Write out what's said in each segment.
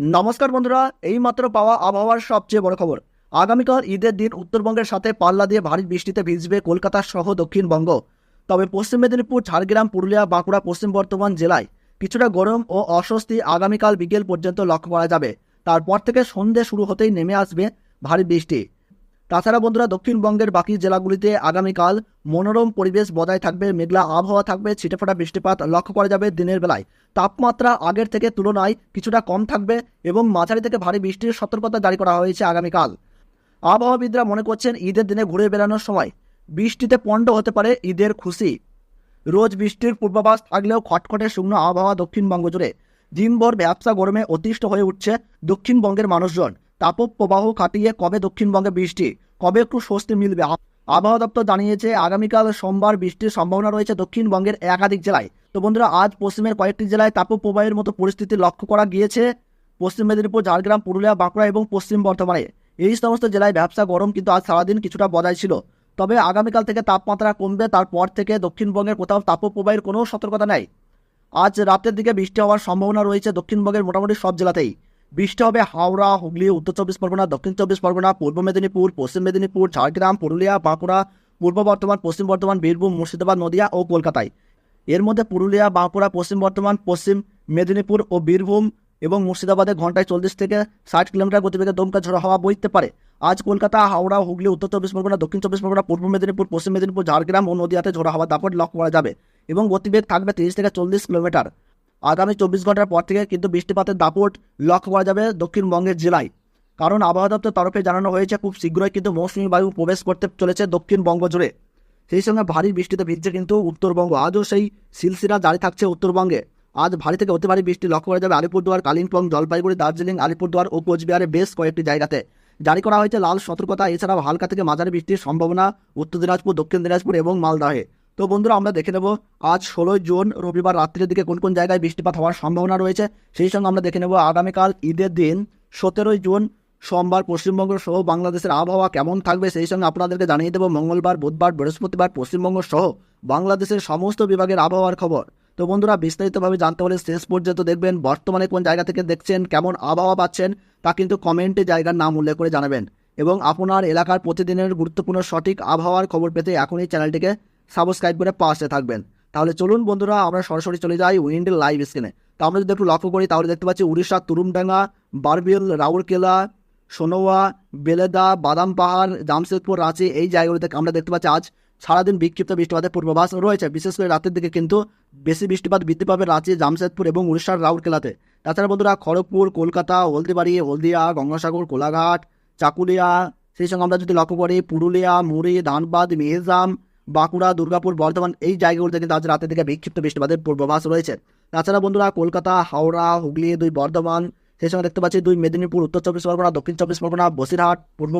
নমস্কার বন্ধুরা, এইমাত্র পাওয়া আবহাওয়ার সবচেয়ে বড় খবর। আগামীকাল ঈদের দিন উত্তরবঙ্গের সাথে পাল্লা দিয়ে ভারী বৃষ্টিতে ভিজবে কলকাতা সহ দক্ষিণবঙ্গ। তবে পশ্চিম মেদিনীপুর, ঝাড়গ্রাম, পুরুলিয়া, বাঁকুড়া, পশ্চিম বর্ধমান জেলায় কিছুটা গরম ও অস্বস্তি আগামীকাল বিকেল পর্যন্ত লক্ষ্য করা যাবে। তারপর থেকে সন্ধে শুরু হতেই নেমে আসবে ভারী বৃষ্টি। তাছাড়া বন্ধুরা, দক্ষিণবঙ্গের বাকি জেলাগুলিতে আগামীকাল মনোরম পরিবেশ বজায় থাকবে, মেঘলা আবহাওয়া থাকবে, ছিটেফোঁটা বৃষ্টিপাত লক্ষ্য করা যাবে দিনের বেলায়। তাপমাত্রা আগের থেকে তুলনায় কিছুটা কম থাকবে এবং মাঝারি থেকে ভারী বৃষ্টির সতর্কতা জারি করা হয়েছে আগামীকাল। আবহাওয়াবিদরা মনে করছেন ঈদের দিনে ঘুরে বেড়ানোর সময় বৃষ্টিতে পণ্ড হতে পারে ঈদের খুশি। রোজ বৃষ্টির পূর্বাভাস থাকলেও খটখটে শুকনো আবহাওয়া দক্ষিণবঙ্গ জুড়ে। দিনভর ব্যবসা গরমে অতিষ্ঠ হয়ে উঠছে দক্ষিণবঙ্গের মানুষজন। তাপপ্রবাহ কাটিয়ে কবে দক্ষিণবঙ্গে বৃষ্টি? কবে একটু স্বস্তি মিলবে? আবহাওয়া দপ্তর জানিয়েছে, আগামীকাল সোমবার বৃষ্টির সম্ভাবনা রয়েছে দক্ষিণবঙ্গের একাধিক জেলায়। তো বন্ধুরা, আজ পশ্চিমের কয়েকটি জেলায় তাপপ্রবাহের মতো পরিস্থিতি লক্ষ্য করা গিয়েছে। পশ্চিম মেদিনীপুর, ঝাড়গ্রাম, পুরুলিয়া, বাঁকুড়া এবং পশ্চিম বর্ধমানে। এই সমস্ত জেলায় ব্যবসা গরম কিন্তু আজ সারাদিন কিছুটা বজায় ছিল। তবে আগামীকাল থেকে তাপমাত্রা কমবে, তারপর থেকে দক্ষিণবঙ্গের কোথাও তাপপ্রবাহের কোনো সতর্কতা নেই। আজ রাতের দিকে বৃষ্টি হওয়ার সম্ভাবনা রয়েছে দক্ষিণবঙ্গের মোটামুটি সব জেলাতেই। বৃষ্টি হবে হাওড়া, হুগলি, উত্তর চব্বিশ পরগনা, দক্ষিণ চব্বিশ পরগনা, পূর্ব মেদিনীপুর, পশ্চিম মেদিনীপুর, ঝাড়গ্রাম, পুরুলিয়া, বাঁকুড়া, পূর্ব বর্ধমান, পশ্চিম বর্ধমান, বীরভূম, মুর্শিদাবাদ, নদিয়া ও কলকাতায়। এর মধ্যে পুরুলিয়া, বাঁকুড়া, পশ্চিম বর্ধমান, পশ্চিম মেদিনীপুর ও বীরভূম এবং মুর্শিদাবাদে ঘন্টায় চল্লিশ থেকে ষাট কিলোমিটার গতিবেগে দমকা ঝড়ো হাওয়া বইতে পারে। আজ কলকাতা, হাওড়া, হুগলি, উত্তর চব্বিশ পরগনা, দক্ষিণ চব্বিশ পরগনা, পূর্ব মেদিনীপুর, পশ্চিম মেদিনীপুর, ঝাড়গ্রাম ও নদিয়াতে ঝোড়ো হাওয়া দাপট লক্ষ্য করা যাবে এবং গতিবেগ থাকবে তিরিশ থেকে চল্লিশ কিলোমিটার। আগামী চব্বিশ ঘণ্টার পর থেকে কিন্তু বৃষ্টিপাতের দাপট লক্ষ্য করা যাবে দক্ষিণবঙ্গের জেলায়। কারণ আবহাওয়া দপ্তর তরফে জানানো হয়েছে, খুব শীঘ্রই কিন্তু মৌসুমী বায়ু প্রবেশ করতে চলেছে দক্ষিণবঙ্গ জুড়ে। সেই সঙ্গে ভারী বৃষ্টিতে ভিজছে কিন্তু উত্তরবঙ্গ। আজও সেই সিলসিলা জারি থাকছে উত্তরবঙ্গে। আজ ভারী থেকে অতি ভারী বৃষ্টি লক্ষ্য করা যাবে আলিপুরদুয়ার, কালিম্পং, জলপাইগুড়ি, দার্জিলিং, আলিপুরদুয়ার, ও কোচবিহারে বেশ কয়েকটি জায়গাতে। জারি করা হয়েছে লাল সতর্কতা, এছাড়াও হালকা থেকে মাঝারি বৃষ্টির সম্ভাবনা উত্তর দিনাজপুর, দক্ষিণ দিনাজপুর এবং মালদাহে। তো বন্ধুরা আমরা দেখে নেব আজ ষোলোই জুন, রবিবার রাত্রির দিকে কোন কোন জায়গায় বৃষ্টিপাত হওয়ার সম্ভাবনা রয়েছে। সেই সঙ্গে আমরা দেখে নেব আগামীকাল ঈদের দিন, সতেরোই জুন, সোমবার পশ্চিমবঙ্গ সহ বাংলাদেশের আবহাওয়া কেমন থাকবে সেই সঙ্গে আপনাদেরকে জানিয়ে দেবো মঙ্গলবার, বুধবার, বৃহস্পতিবার, পশ্চিমবঙ্গ সহ বাংলাদেশের সমস্ত বিভাগের আবহাওয়ার খবর। তো বন্ধুরা বিস্তারিতভাবে জানতে হলে শেষ পর্যন্ত দেখবেন বর্তমানে কোন জায়গা থেকে দেখছেন, কেমন আবহাওয়া পাচ্ছেন তা কিন্তু কমেন্টে জায়গার নাম উল্লেখ করে জানাবেন। এবং আপনার এলাকার প্রতিদিনের গুরুত্বপূর্ণ সঠিক আবহাওয়ার খবর পেতে এখনই চ্যানেলটিকে সাবস্ক্রাইব করে পাশে থাকবেন। তাহলে চলুন বন্ধুরা, আমরা সরাসরি চলে যাই উইন্ড লাইভ স্ক্রিনে। তো আমরা যদি একটু লক্ষ্য করি, তাহলে দেখতে পাচ্ছি উড়িষ্যার তুরুমডাঙ্গা, বারবিল, রাউরকেলা, সোনোয়া, বেলেদা, বাদাম পাহাড়, জামশেদপুর, রাঁচি, এই জায়গাগুলিতে আমরা দেখতে পাচ্ছি আজ সারাদিন বিক্ষিপ্ত বৃষ্টিপাতের পূর্বাভাস রয়েছে। বিশেষ করে রাতের দিকে কিন্তু বেশি বৃষ্টিপাত বৃদ্ধি পাবে রাঁচি, জামশেদপুর এবং উড়িষ্যার রাউরকেলাতে। তাছাড়া বন্ধুরা, খড়গপুর, কলকাতা, হলদিবাড়ি, হলদিয়া, গঙ্গাসাগর, কোলাঘাট, চাকুলিয়া, সেই সঙ্গে আমরা যদি লক্ষ্য করি, পুরুলিয়া, মুড়ি, ধানবাদ মেহেজাম বাঁকুড়া, দুর্গাপুর, বর্ধমান এই জায়গাগুলোতে কিন্তু আজ রাতের দিকে বিক্ষিপ্ত বৃষ্টিপাতের পূর্বাভাস রয়েছে। তাছাড়া বন্ধুরা কলকাতা, হাওড়া, হুগলি, দুই বর্ধমান, সেই সঙ্গে দেখতে পাচ্ছি দুই মেদিনীপুর, উত্তর চব্বিশ পরগনা, দক্ষিণ চব্বিশ পরগনা, বসিরহাট, পূর্ব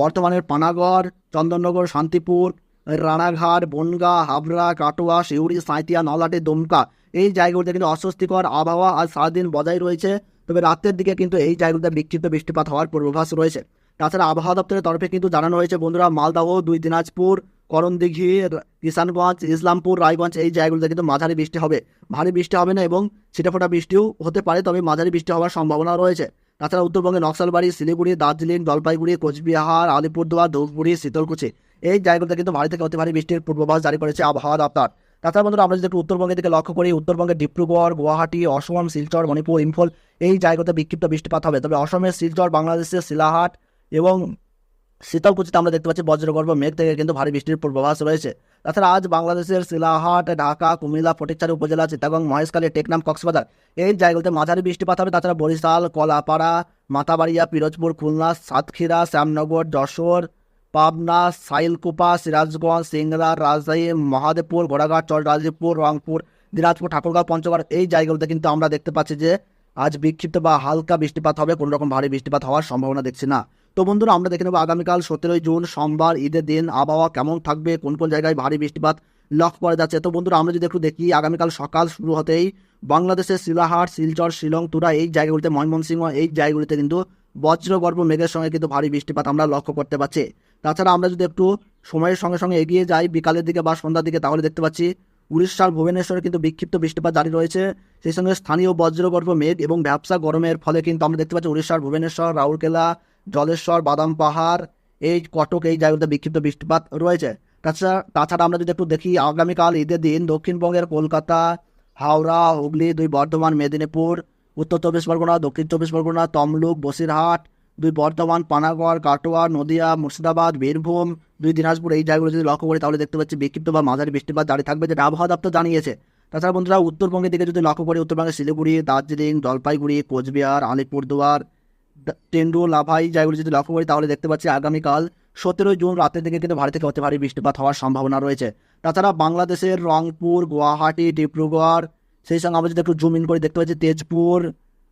বর্ধমানের পানাগড়, চন্দননগর, শান্তিপুর, রানাঘাট, বনগা, হাবড়া, কাটোয়া শিউড়ি সাঁইতিয়া নলাটি দমকা এই জায়গাগুলোতে কিন্তু অস্বস্তিকর আবহাওয়া আজ সারাদিন বজায় রয়েছে। তবে রাতের দিকে কিন্তু এই জায়গাগুলোতে বিক্ষিপ্ত বৃষ্টিপাত হওয়ার পূর্বাভাস রয়েছে। তাছাড়া আবহাওয়া দপ্তরের তরফে কিন্তু জানানো হয়েছে বন্ধুরা মালদাহ, দুই দিনাজপুর করণদিঘি কিষানগঞ্জ ইসলামপুর, রায়গঞ্জ এই জায়গাগুলোতে কিন্তু মাঝারি বৃষ্টি হবে। ভারী বৃষ্টি হবে না এবং ছিটেফোঁটা বৃষ্টিও হতে পারে, তবে মাঝারি বৃষ্টি হওয়ার সম্ভাবনা রয়েছে। তাছাড়া উত্তরবঙ্গে নকশালবাড়ি, শিলিগুড়ি, দার্জিলিং, জলপাইগুড়ি, কোচবিহার, আলিপুরদুয়ার, ধূপগুড়ি শীতলকুচি এই জায়গাগুলোতে কিন্তু ভারী থেকে অতি ভারী বৃষ্টির পূর্বাভাস জারি করেছে আবহাওয়া দপ্তর। তাছাড়া বন্ধুরা, আমরা যদি একটু উত্তরবঙ্গের দিকে লক্ষ্য করি, উত্তরবঙ্গের ডিব্রুগড়, গুয়াহাটি, অসম, শিলচর, মণিপুর, ইম্ফল এই জায়গাতে বিক্ষিপ্ত বৃষ্টিপাত হবে। তবে অসমের শিলচর, বাংলাদেশের শিলাহাট এবং শীতলকুচিতে আমরা দেখতে পাচ্ছি বজ্রগর্ভ মেঘ থেকে কিন্তু ভারী বৃষ্টির পূর্বাভাস রয়েছে। তাছাড়া আজ বাংলাদেশের শিলাহাট, ঢাকা, কুমিল্লা, ফটিকচারি উপজেলা, চিটাগং, মহেশখালী, টেকনাম, কক্সবাজার এই জায়গাগুলোতে মাঝারি বৃষ্টিপাত হবে। তাছাড়া বরিশাল, কলাপাড়া, মাতাবাড়িয়া, পিরোজপুর, খুলনা, সাতক্ষীরা, শ্যামনগর, যশোর, পাবনা, সাইলকুপা, সিরাজগঞ্জ সিংড়া রাজশাহী, মহাদেবপুর, ঘোড়াঘাট চলরাজীবপুর রংপুর, দিনাজপুর, ঠাকুরগাঁও, পঞ্চগড় এই জায়গাগুলোতে কিন্তু আমরা দেখতে পাচ্ছি যে আজ বিক্ষিপ্ত বা হালকা বৃষ্টিপাত হবে। কোনো রকম ভারী বৃষ্টিপাত হওয়ার সম্ভাবনা দেখছি না। তো বন্ধুরা, আমরা দেখে নেব আগামীকাল সতেরোই জুন, সোমবার, ঈদের দিন, আবহাওয়া কেমন থাকবে, কোন কোন জায়গায় ভারী বৃষ্টিপাত লক্ষ্য করা যাচ্ছে। তো বন্ধুরা, আমরা যদি একটু দেখি, আগামীকাল সকাল শুরু হতেই বাংলাদেশের শিলাহাট শিলচর, শিলং, তুরা এই জায়গাগুলিতে, ময়মনসিংহ এই জায়গাগুলিতে কিন্তু বজ্রগর্ভ মেঘের সঙ্গে কিন্তু ভারী বৃষ্টিপাত আমরা লক্ষ্য করতে পারছি তাছাড়া আমরা যদি একটু সময়ের সঙ্গে সঙ্গে এগিয়ে যাই, বিকালের দিকে বা সন্ধ্যার দিকে, তাহলে দেখতে পাচ্ছি উড়িষ্যার ভুবনেশ্বরে কিন্তু বিক্ষিপ্ত বৃষ্টিপাত জারি রয়েছে। সেই সঙ্গে স্থানীয় বজ্রগর্ভ মেঘ এবং ব্যবসা গরমের ফলে কিন্তু আমরা দেখতে পাচ্ছি উড়িষ্যার ভুবনেশ্বর, রাউরকেলা জলেশ্বর, বাদাম পাহাড়, এই কটক, এই জায়গাতে বিক্ষিপ্ত বৃষ্টিপাত রয়েছে। তাছাড়া তাছাড়া আমরা যদি একটু দেখি, আগামীকাল ঈদের দিন দক্ষিণবঙ্গের কলকাতা, হাওড়া, হুগলি, দুই বর্ধমান, মেদিনীপুর, উত্তর চব্বিশ পরগনা, দক্ষিণ চব্বিশ পরগনা, তমলুক, বসিরহাট, দুই বর্ধমান, পানাগড়, কাটোয়া, নদিয়া, মুর্শিদাবাদ, বীরভূম, দুই দিনাজপুর, এই জায়গাগুলো যদি লক্ষ্য করি, তাহলে দেখতে পাচ্ছি বিক্ষিপ্ত বা মাঝারি বৃষ্টিপাত জারি থাকবে, যেটা আবহাওয়া দপ্তর জানিয়েছে। তাছাড়া বন্ধুরা, উত্তরবঙ্গের দিকে যদি লক্ষ্য করি, উত্তরবঙ্গের শিলিগুড়ি, দার্জিলিং, জলপাইগুড়ি, কোচবিহার, আলিপুরদুয়ার টেন্ডু লাভাই জায়গাগুলো যদি লক্ষ্য করি, তাহলে দেখতে পাচ্ছি আগামীকাল সতেরোই জুন রাতের দিকে কিন্তু ভারী থেকে অতি ভারী বৃষ্টিপাত হওয়ার সম্ভাবনা রয়েছে। তাছাড়া বাংলাদেশের রংপুর, গুয়াহাটি, ডিব্রুগড়, সেই সঙ্গে আমরা যদি একটু জুম ইন করে, দেখতে পাচ্ছি তেজপুর,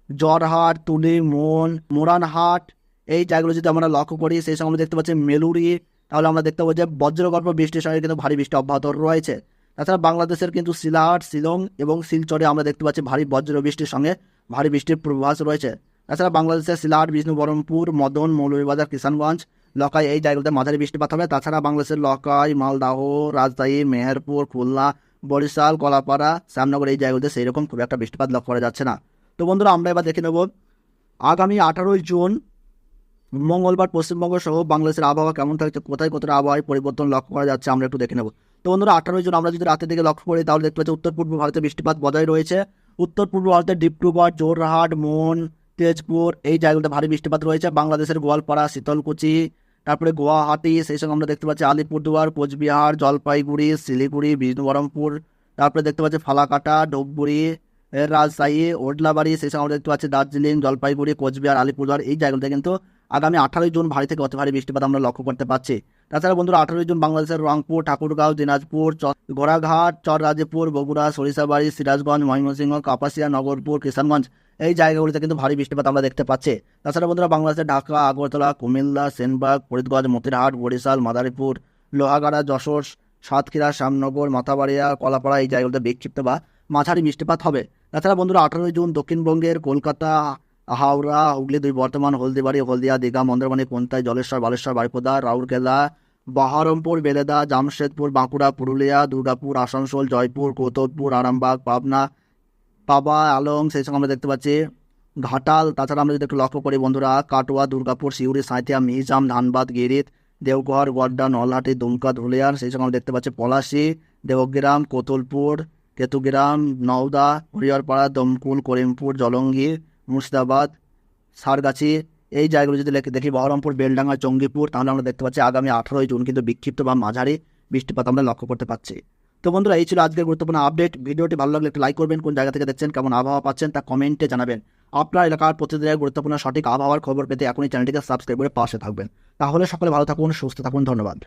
জরহাট, তুলি মন মোরানহাট এই জায়গাগুলো যদি আমরা লক্ষ্য করি, সেই সঙ্গে আমরা দেখতে পাচ্ছি মেলুরি, তাহলে আমরা দেখতে পাবো যে বজ্রগর্ভ বৃষ্টির সঙ্গে কিন্তু ভারী বৃষ্টি অব্যাহত রয়েছে। তাছাড়া বাংলাদেশের কিন্তু সিলাহাট, শিলং এবং শিলচরে আমরা দেখতে পাচ্ছি ভারী বজ্র বৃষ্টির সঙ্গে ভারী বৃষ্টির পূর্বাভাস রয়েছে। তাছাড়া বাংলাদেশের সিলাহাট বিষ্ণু, বহরমপুর, মদন, মৌলভীবাজার, কিষানগঞ্জ, লকাই এই জায়গাগুলোতে মাঝারি বৃষ্টিপাত হবে। তাছাড়া বাংলাদেশের লকাই, মালদাহ, রাজশাহী, মেহেরপুর, খুলনা, বরিশাল কলাপাড়া শ্যামনগর এই জায়গাগুলোতে সেই রকম খুব একটা বৃষ্টিপাত লক্ষ্য করা যাচ্ছে না। তো বন্ধুরা, আমরা এবার দেখে নেব আগামী আঠারোই জুন, মঙ্গলবার পশ্চিমবঙ্গ সহ বাংলাদেশের আবহাওয়া কেমন থাকছে, কোথায় কতটা আবহাওয়ায় পরিবর্তন লক্ষ্য করা যাচ্ছে আমরা একটু দেখে নেব। তো বন্ধুরা, আঠারোই জুন আমরা যদি রাতের দিকে লক্ষ্য করি, তাহলে দেখতে পাচ্ছি উত্তর পূর্ব ভারতে বৃষ্টিপাত বজায় রয়েছে। উত্তর পূর্ব ভারতের ডিব্রুগড়, জোরহাট মন তেজপুর, এই জায়গাগুলোতে ভারী বৃষ্টিপাত রয়েছে। বাংলাদেশের গোয়ালপাড়া, শীতলকুচি, তারপরে গুয়াহাটি, সেই সঙ্গে আমরা দেখতে পাচ্ছি আলিপুরদুয়ার, কোচবিহার, জলপাইগুড়ি, শিলিগুড়ি, বিষ্ণুবরমপুর, তারপরে দেখতে পাচ্ছি ফালাকাটা, ডোবগুড়ি রাজশাহী, ওডলাবাড়ি, সেই সঙ্গে আমরা দেখতে পাচ্ছি দার্জিলিং, জলপাইগুড়ি, কোচবিহার, আলিপুরদুয়ার, এই জায়গাগুলোতে কিন্তু আগামী আঠারোই জুন ভারী থেকে অতি ভারী বৃষ্টিপাত আমরা লক্ষ্য করতে পারছি তাছাড়া বন্ধুরা, আঠারোই জুন বাংলাদেশের রংপুর, ঠাকুরগাঁও, দিনাজপুর ঘোড়াঘাট চররাজপুর, বগুড়া, সরিষাবাড়ি, সিরাজগঞ্জ, ময়মনসিংহ, কাপাসিয়া, নগরপুর, কিষানগঞ্জ, এই জায়গাগুলিতে কিন্তু ভারী বৃষ্টিপাত আমরা দেখতে পাচ্ছি। তাছাড়া বন্ধুরা, বাংলাদেশের ঢাকা, আগরতলা, কুমিল্লা, সেনবাগ, ফরিদগঞ্জ, মতিরহাট, বরিশাল, মাদারীপুর, লোহাগাড়া, যশোর, সাতক্ষীরা, শ্যামনগর, মাথাবাড়িয়া, কলাপাড়া এই জায়গাগুলোতে বিক্ষিপ্ত বা মাঝারি বৃষ্টিপাত হবে। তাছাড়া বন্ধুরা, আঠারোই জুন দক্ষিণবঙ্গের কলকাতা হাওড়া, হুগলি, দুই বর্তমান হলদিবাড়ি, হলদিয়া, দীঘা, মন্দারমণি কোনতাই জলেশ্বর, বালেশ্বর, বারিপদা, রাউরকেলা, বহরমপুর, বেলেদা, জামশেদপুর, বাঁকুড়া, পুরুলিয়া, দুর্গাপুর, আসানসোল, জয়পুর কৌতলপুর আরামবাগ, পাবনা পাবা আলং সেই সঙ্গে আমরা দেখতে পাচ্ছি। ঘাটাল, তাছাড়া আমরা যদি একটু লক্ষ্য করি বন্ধুরা, কাটোয়া, দুর্গাপুর, সিউড়ি, সাঁইথিয়া মিজাম ধানবাদ, গিরিত, দেওঘর, গড্ডা, নলহাটি, দুমকা, ধুলিয়ার, সেই সঙ্গে আমরা দেখতে পাচ্ছি। পলাশি দেবগ্রাম কোতুলপুর, কেতুগ্রাম, নওদা হরিয়ারপাড়া দমকুল, করিমপুর জলঙ্গির মুর্শিদাবাদ, সারগাছি, এই জায়গাগুলো যদি দেখি, বহরমপুর, বেলডাঙ্গা, চঙ্গিপুর, তাহলে আমরা দেখতে পাচ্ছি আগামী আঠারোই জুন কিন্তু বিক্ষিপ্ত বা মাঝারি বৃষ্টিপাত আমরা লক্ষ্য করতে পারছি তো বন্ধুরা, এই ছিল আজকের গুরুত্বপূর্ণ আপডেট। ভিডিওটি ভালো লাগলে একটু লাইক করবেন, কোন জায়গা থেকে দেখছেন, কেমন আবহাওয়া পাচ্ছেন তা কমেন্টে জানাবেন। আপনার এলাকার প্রতিদিনের গুরুত্বপূর্ণ সঠিক আবহাওয়ার খবর পেতে এখনই চ্যানেলটিকে সাবস্ক্রাইব করে পাশে থাকবেন। তাহলে সকলে ভালো থাকুন, সুস্থ থাকুন, ধন্যবাদ।